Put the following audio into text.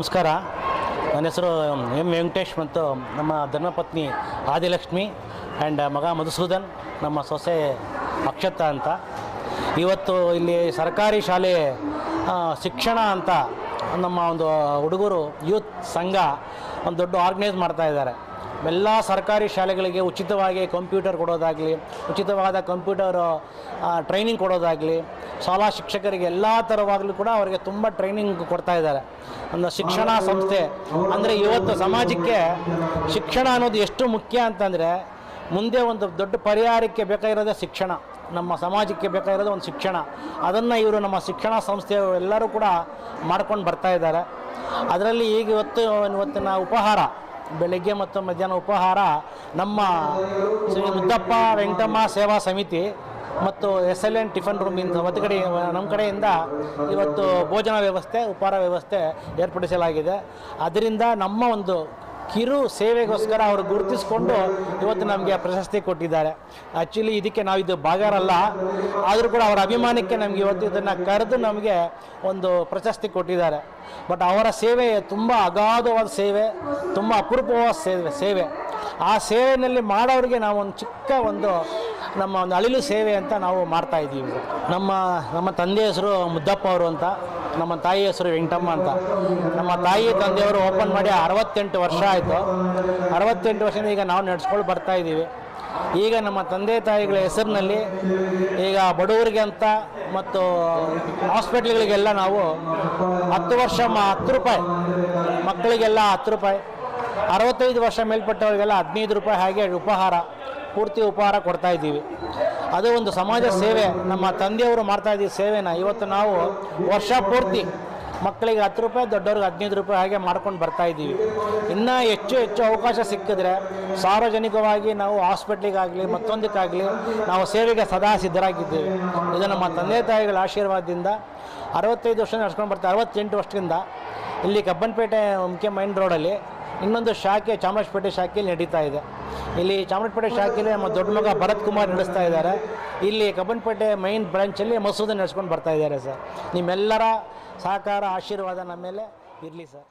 ನಮಸ್ಕಾರ. ನನ್ನ ಹೆಸರು, ಎಂ ವೆಂಕಟೇಶ್ ಮತ್ತು ನಮ್ಮ ಧರ್ಮಪತ್ನಿ ಆದಿಲಕ್ಷ್ಮಿ ಆ್ಯಂಡ್ ಮಗ ಮಧುಸೂದನ್, ನಮ್ಮ ಸೊಸೆ ಅಕ್ಷತಾ ಅಂತ. ಇವತ್ತು ಇಲ್ಲಿ ಸರ್ಕಾರಿ ಶಾಲೆ ಶಿಕ್ಷಣ ಅಂತ ನಮ್ಮ ಒಂದು ಹುಡುಗರು ಯೂತ್ ಸಂಘ ಒಂದು ದೊಡ್ಡ ಆರ್ಗನೈಸ್ ಮಾಡ್ತಾ ಇದ್ದಾರೆ. ಎಲ್ಲ ಸರ್ಕಾರಿ ಶಾಲೆಗಳಿಗೆ ಉಚಿತವಾಗಿ ಕಂಪ್ಯೂಟರ್ ಕೊಡೋದಾಗಲಿ, ಉಚಿತವಾದ ಕಂಪ್ಯೂಟರ್ ಟ್ರೈನಿಂಗ್ ಕೊಡೋದಾಗಲಿ, ಶಾಲಾ ಶಿಕ್ಷಕರಿಗೆ ಎಲ್ಲ ಥರವಾಗಲೂ ಕೂಡ ಅವರಿಗೆ ತುಂಬ ಟ್ರೈನಿಂಗ್ ಕೊಡ್ತಾ ಇದ್ದಾರೆ. ಒಂದು ಶಿಕ್ಷಣ ಸಂಸ್ಥೆ ಅಂದರೆ ಇವತ್ತು ಸಮಾಜಕ್ಕೆ ಶಿಕ್ಷಣ ಅನ್ನೋದು ಎಷ್ಟು ಮುಖ್ಯ ಅಂತಂದರೆ ಮುಂದೆ ಒಂದು ದೊಡ್ಡ ಪರಿಹಾರಕ್ಕೆ ಬೇಕಾಗಿರೋದೇ ಶಿಕ್ಷಣ. ನಮ್ಮ ಸಮಾಜಕ್ಕೆ ಬೇಕಾಗಿರೋದು ಒಂದು ಶಿಕ್ಷಣ. ಅದನ್ನು ಇವರು ನಮ್ಮ ಶಿಕ್ಷಣ ಸಂಸ್ಥೆಯವರು ಎಲ್ಲರೂ ಕೂಡ ಮಾಡ್ಕೊಂಡು ಬರ್ತಾ ಇದ್ದಾರೆ. ಅದರಲ್ಲಿ ಈಗ ಇವತ್ತು ಇವತ್ತಿನ ಉಪಹಾರ, ಬೆಳಗ್ಗೆ ಮತ್ತು ಮಧ್ಯಾಹ್ನ ಉಪಹಾರ ನಮ್ಮ ಶ್ರೀ ಮುದ್ದಪ್ಪ ವೆಂಕಟಮ್ಮ ಸೇವಾ ಸಮಿತಿ ಮತ್ತು ಎಸ್ ಎಲ್ ಎನ್ ಟಿಫನ್ ರೂಮಿಂದ ಒಂದು ಕಡೆ ನಮ್ಮ ಕಡೆಯಿಂದ ಇವತ್ತು ಭೋಜನ ವ್ಯವಸ್ಥೆ, ಉಪಹಾರ ವ್ಯವಸ್ಥೆ ಏರ್ಪಡಿಸಲಾಗಿದೆ. ಅದರಿಂದ ನಮ್ಮ ಒಂದು ಕಿರು ಸೇವೆಗೋಸ್ಕರ ಅವರು ಗುರುತಿಸಿಕೊಂಡು ಇವತ್ತು ನಮಗೆ ಪ್ರಶಸ್ತಿ ಕೊಟ್ಟಿದ್ದಾರೆ. ಆ್ಯಕ್ಚುಲಿ ಇದಕ್ಕೆ ನಾವು ಇದು ಭಾಗರಲ್ಲ. ಆದರೂ ಕೂಡ ಅವರ ಅಭಿಮಾನಕ್ಕೆ ನಮಗೆ ಇವತ್ತು ಇದನ್ನು ಕರೆದು ನಮಗೆ ಒಂದು ಪ್ರಶಸ್ತಿ ಕೊಟ್ಟಿದ್ದಾರೆ. ಬಟ್ ಅವರ ಸೇವೆ ತುಂಬ ಅಗಾಧವಾದ ಸೇವೆ, ತುಂಬ ಅಪರೂಪವಾದ ಸೇವೆ ಸೇವೆ. ಆ ಸೇವೆಯಲ್ಲಿ ಮಾಡೋರಿಗೆ ನಾವು ಒಂದು ಚಿಕ್ಕ ಒಂದು ನಮ್ಮ ಒಂದು ಅಳಿಲು ಸೇವೆ ಅಂತ ನಾವು ಮಾಡ್ತಾ ಇದ್ದೀವಿ. ನಮ್ಮ ನಮ್ಮ ತಂದೆ ಹೆಸರು ಮುದ್ದಪ್ಪ ಅವರು ಅಂತ. ನಮ್ಮ ತಾಯಿ ಹೆಸರು ವೆಂಕಟಮ್ಮ ಅಂತ. ನಮ್ಮ ತಾಯಿ ತಂದೆಯವರು ಓಪನ್ ಮಾಡಿ ಅರವತ್ತೆಂಟು ವರ್ಷ ಆಯಿತು. ಅರವತ್ತೆಂಟು ವರ್ಷದಿಂದ ಈಗ ನಾವು ನಡೆಸ್ಕೊಂಡು ಬರ್ತಾ ಇದ್ದೀವಿ. ಈಗ ನಮ್ಮ ತಂದೆ ತಾಯಿಗಳ ಹೆಸರಿನಲ್ಲಿ ಈಗ ಬಡವರಿಗೆ ಅಂತ ಮತ್ತು ಹಾಸ್ಪಿಟ್ಲ್ಗಳಿಗೆಲ್ಲ ನಾವು ಹತ್ತು ವರ್ಷ ಮ ಹತ್ತು ರೂಪಾಯಿ, ಮಕ್ಕಳಿಗೆಲ್ಲ ಹತ್ತು ರೂಪಾಯಿ, ಅರವತ್ತೈದು ವರ್ಷ ಮೇಲ್ಪಟ್ಟವರಿಗೆಲ್ಲ ಹದಿನೈದು ರೂಪಾಯಿ ಹಾಗೆ ಉಪಹಾರ, ಪೂರ್ತಿ ಉಪಹಾರ ಕೊಡ್ತಾ ಇದ್ದೀವಿ. ಅದು ಒಂದು ಸಮಾಜ ಸೇವೆ. ನಮ್ಮ ತಂದೆಯವರು ಮಾಡ್ತಾ ಇದ್ದ ಸೇವೆನ ಇವತ್ತು ನಾವು ವರ್ಷ ಪೂರ್ತಿ ಮಕ್ಕಳಿಗೆ ಹತ್ತು ರೂಪಾಯಿ, ದೊಡ್ಡವ್ರಿಗೆ ಹದಿನೈದು ರೂಪಾಯಿ ಹಾಗೆ ಮಾಡ್ಕೊಂಡು ಬರ್ತಾ ಇದ್ದೀವಿ. ಇನ್ನೂ ಹೆಚ್ಚು ಹೆಚ್ಚು ಅವಕಾಶ ಸಿಕ್ಕಿದ್ರೆ ಸಾರ್ವಜನಿಕವಾಗಿ ನಾವು ಹಾಸ್ಪಿಟ್ಲಿಗಾಗಲಿ, ಮತ್ತೊಂದಕ್ಕಾಗಲಿ ನಾವು ಸೇವೆಗೆ ಸದಾ ಸಿದ್ಧರಾಗಿದ್ದೇವೆ. ಇದು ನಮ್ಮ ತಂದೆ ತಾಯಿಗಳ ಆಶೀರ್ವಾದದಿಂದ ಅರವತ್ತೈದು ವರ್ಷ ನಡ್ಸ್ಕೊಂಡು ಬರ್ತಾರೆ ಅರವತ್ತೆಂಟು ವರ್ಷದಿಂದ ಇಲ್ಲಿ ಕಬ್ಬನ್ಪೇಟೆ ಮುಖ್ಯ ಮೈನ್ ರೋಡಲ್ಲಿ ಇನ್ನೊಂದು ಶಾಖೆ ಚಾಮರಾಜಪೇಟೆ ಶಾಖೆಯಲ್ಲಿ ನಡೀತಾ ಇದೆ. ಇಲ್ಲಿ ಚಾಮರಾಜಪೇಟೆ ಶಾಖೆಯಲ್ಲಿ ನಮ್ಮ ದೊಡ್ಡ ಮಗ ಭರತ್ ಕುಮಾರ್ ನಡೆಸ್ತಾ ಇದ್ದಾರೆ. ಇಲ್ಲಿ ಕಬ್ಬನ್ಪೇಟೆ ಮೈನ್ ಬ್ರಾಂಚಲ್ಲಿ ಮಸೂದೆ ನಡೆಸ್ಕೊಂಡು ಬರ್ತಾ ಇದ್ದಾರೆ ಸರ್. ನಿಮ್ಮೆಲ್ಲರ ಸಹಕಾರ, ಆಶೀರ್ವಾದ ನಮ್ಮ ಮೇಲೆ ಇರಲಿ ಸರ್.